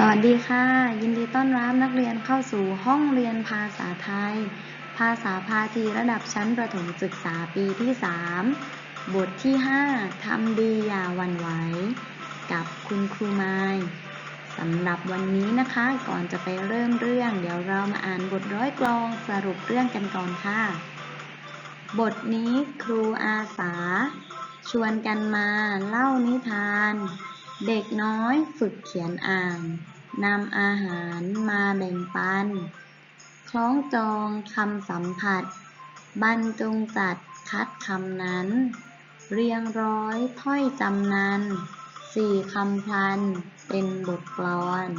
สวัสดีค่ะ ยินดีต้อนรับนักเรียนเข้าสู่ห้องเรียนภาษาไทย ภาษาพาทีระดับชั้นประถมศึกษาปีที่ 3 บทที่ 5 ทำดีอย่าวันไหว กับคุณครูไม้สำหรับวันนี้นะคะ ก่อนจะไปเริ่มเรื่อง เดี๋ยวเรามาอ่านบทร้อยกลองสรุปเรื่องกันก่อนค่ะ บทนี้ครูอาสา ชวนกันมาเล่านิทาน เด็กน้อยฝึกเขียนอ่านนำอาหารมาแบ่งปัน คล้องจองคำสัมผัส บรรจงจัดคัดคำนั้น เรียงร้อยถ้อยจำนันสี่คำพัน เป็นบทกลอน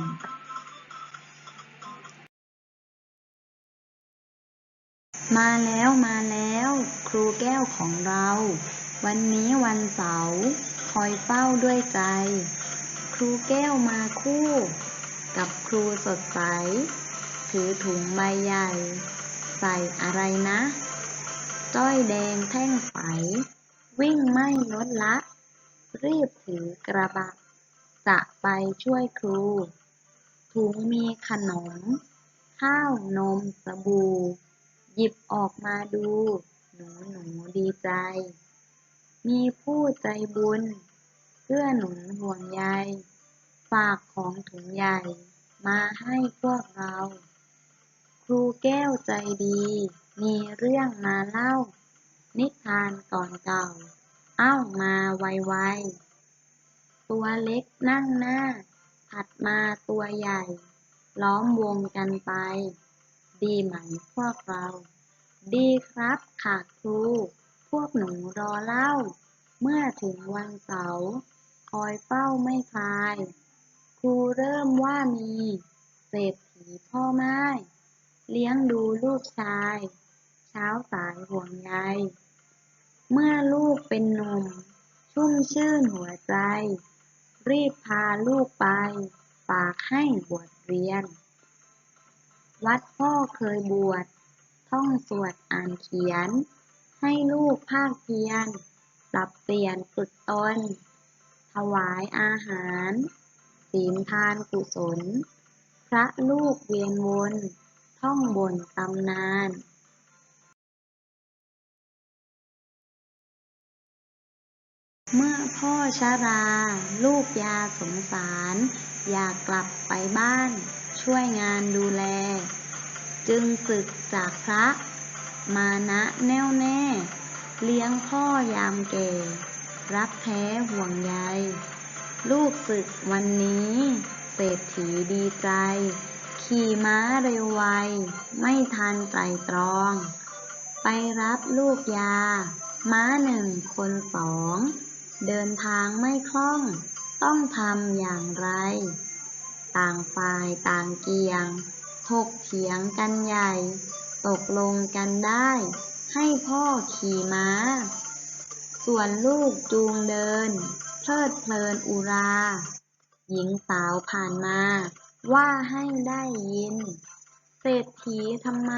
มาแล้วมาแล้ว ครูแก้วของเรา วันนี้วันเสาร์ คอยเฝ้าด้วยใจ ครูแก้วมาคู่ กับครูสดใส ถือถุงใบใหญ่ ใส่อะไรนะ จ้อยแดงแท่งใส วิ่งไม่ลดละ รีบถือกระบะ จะไปช่วยครู ถุงมีขนม ข้าวนมสบู่ หยิบออกมาดู หนูหนูดีใจ มีผู้ใจบุญ เกื้อหนุนห่วงใย ฝากของถุงใหญ่ มาให้พวกเรา ครูแก้วใจดี มีเรื่องมาเล่า นิทานก่อนเก่า เอ้ามาไวๆ ตัวเล็กนั่งหน้าถัดมาตัวใหญ่ ล้อมวงกันไป ดีไหมพวกเรา ดีครับค่ะครู พวกหนูรอเล่า เมื่อถึงวันเสาร์คอยเฝ้าไม่คลาย ครูเริ่มว่ามีเศรษฐีพ่อไม้ เลี้ยงดูลูกชาย เช้าสายห่วงใย เมื่อลูกเป็นหนุ่ม ชุ่มชื่นหัวใจ รีบพาลูกไป ฝากให้บวชเรียน วัดพ่อเคยบวช ท่องสวดอ่านเขียน ให้ลูกภาคเพียรปรับเปลี่ยนฝึกตน ถวายอาหาร ศีลทานกุศล พระลูกเวียนวน ท่องบนตำนานเมื่อพ่อชรา ลูกยาสงสาร อยากกลับไปบ้าน ช่วยงานดูแล จึงศึกจากพระ มานะแน่วแน่ เลี้ยงพ่อยามแก่ รักแท้ห่วงใย ลูกศึกวันนี้ เศรษฐีดีใจ ขี่ม้าเร็วไว ไม่ทันไตรตรอง ไปรับลูกยา ม้าหนึ่งคนสอง เดินทางไม่คล่อง ต้องทำอย่างไร ต่างฝ่ายต่างเกียงถกเถียงกันใหญ่ ตกลงกันได้ ให้พ่อขี่ม้า ส่วนลูกจูงเดิน เพลิดเพลินอุรา หญิงสาวผ่านมา ว่าให้ได้ยิน เศรษฐีทำไม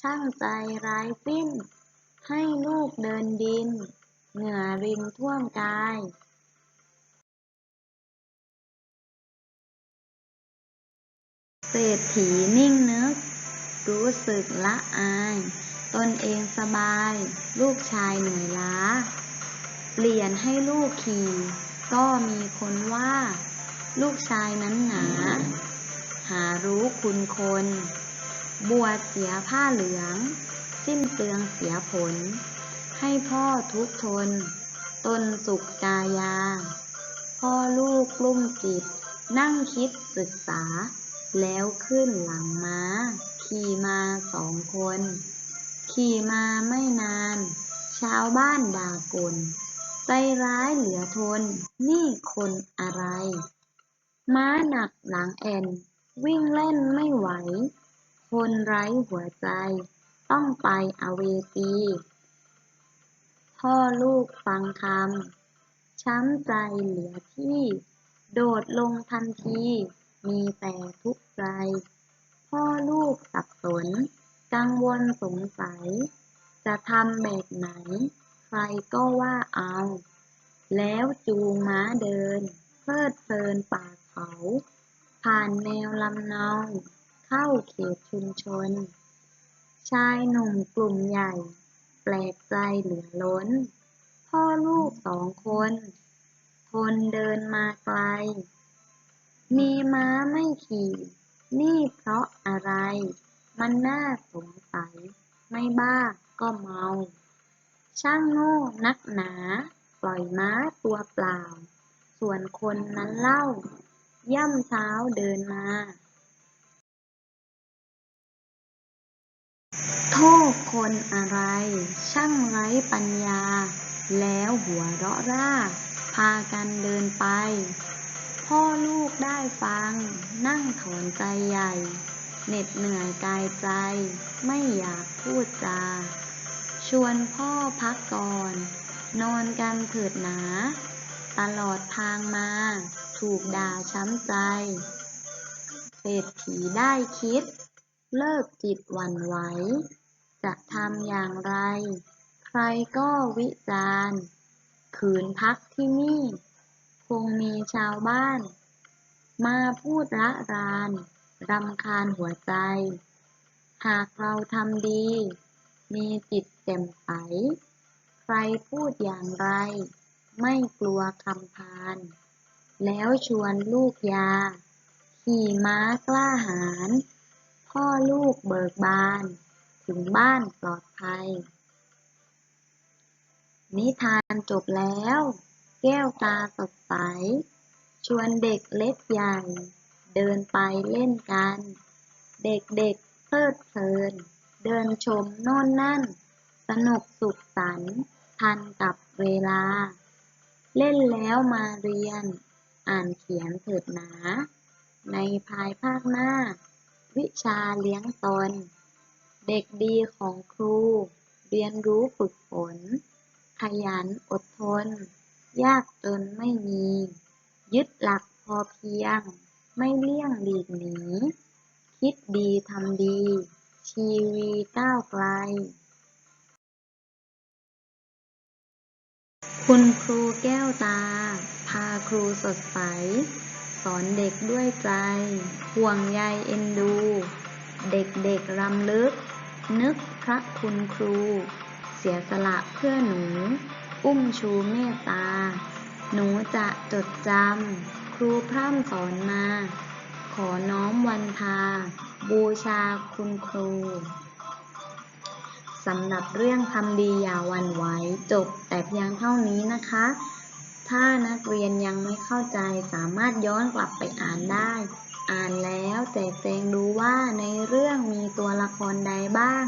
ช่างใจร้ายสิ้น ให้ลูกเดินดิน เหงื่อรินท่วมกายเศรษฐีนิ่งนึก รู้สึกละอาย ตนเองสบาย ลูกชายเหนื่อยล้า เปลี่ยนให้ลูกขี่ ก็มีคนว่า ลูกชายนั้นหนา หารู้คุณคน บวชเสียผ้าเหลือง สิ้นเปลืองเสียผล ให้พ่อทุกทน ตนสุขกายา พ่อลูกกลุ้มจิต นั่งคิดศึกษาแล้วขึ้นหลังม้า ขี่มาสองคน ขี่มาไม่นาน ชาวบ้านด่ากลใจร้ายเหลือทน นี่คนอะไร ม้าหนักหลังแอนวิ่งเล่นไม่ไหว คนไร้หัวใจ ต้องไปอเวจีพ่อลูกฟังคำ ช้ำใจเหลือที่ โดดลงทันที มีแต่ทุกข์ใจ พ่อลูกสับสน กังวลสงสัย จะทำแบบไหน ใครก็ว่าเอา แล้วจูงม้าเดิน เพลิดเพลินป่าเขาพานแนวลำเนาเข้าเขตชุมชน ชายหนุ่มกลุ่มใหญ่ แปลกใจเหลือล้น พ่อลูกสองคนทนเดินมาไกล มีม้าไม่ขี่ นี่เพราะอะไร มันน่าสงสัย ไม่บ้าก็เมา ช่างโง่นักหนา ปล่อยม้าตัวเปล่า ส่วนคนนั้นเล่า ย่ำเท้าเดินมา โทษคนอะไร ช่างไร้ปัญญา แล้วหัวเราะร่า พากันเดินไป พ่อลูกได้ฟัง นั่งถอนใจใหญ่ เหน็ดเหนื่อยกายใจ ไม่อยากพูดจา ชวนพ่อพักก่อน นอนกันเถิดหนา ตลอดทางมา ถูกด่าช้ำใจเศรษฐีได้คิด เลิกจิตหวั่นไหว จะทำอย่างไร ใครก็วิจารณ์ ขืนพักที่นี่ คงมีชาวบ้าน มาพูดระรานรำคาญหัวใจ หากเราทำดี มีจิตแจ่มใส ใครพูดอย่างไร ไม่กลัวคำพาน แล้วชวนลูกยา ขี่ม้ากล้าหาญพ่อลูกเบิกบาน ถึงบ้านปลอดภัย นิทานจบแล้ว แก้วตาสดใส ชวนเด็กเล็กใหญ่ เดินไปเล่นกัน เด็กๆเพลิดเพลิน เดินชมโน่นนั่น สนุกสุขสันต์ทันกับเวลา เล่นแล้วมาเรียน อ่านเขียนเถิดหนา ในภายภาคหน้า วิชาเลี้ยงตน เด็กดีของครู เรียนรู้ฝึกฝน ขยันอดทน ยากจนไม่มี ยึดหลักพอเพียง ไม่เลี่ยงหลีกหนี คิดดีทำดี ชีวีก้าวไกล คุณครูแก้วตา พาครูสดใส สอนเด็กด้วยใจห่วงใยเอ็นดู เด็กๆรำลึก นึกพระคุณครู เสียสละเพื่อหนู อุ้มชูเมตตา หนูจะจดจำ ครูพร่ำสอนมา ขอน้อมวันทา บูชาคุณครูสำหรับเรื่องทำดีอย่าวันไหวจบแต่เพียงเท่านี้นะคะ ถ้านักเรียนยังไม่เข้าใจสามารถย้อนกลับไปอ่านได้ อ่านแล้วแจกแจงดูว่าในเรื่องมีตัวละครใดบ้าง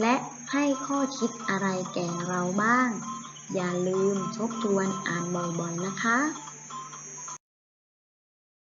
และให้ข้อคิดอะไรแก่เราบ้าง อย่าลืมทบทวนอ่านบ่อยๆนะคะ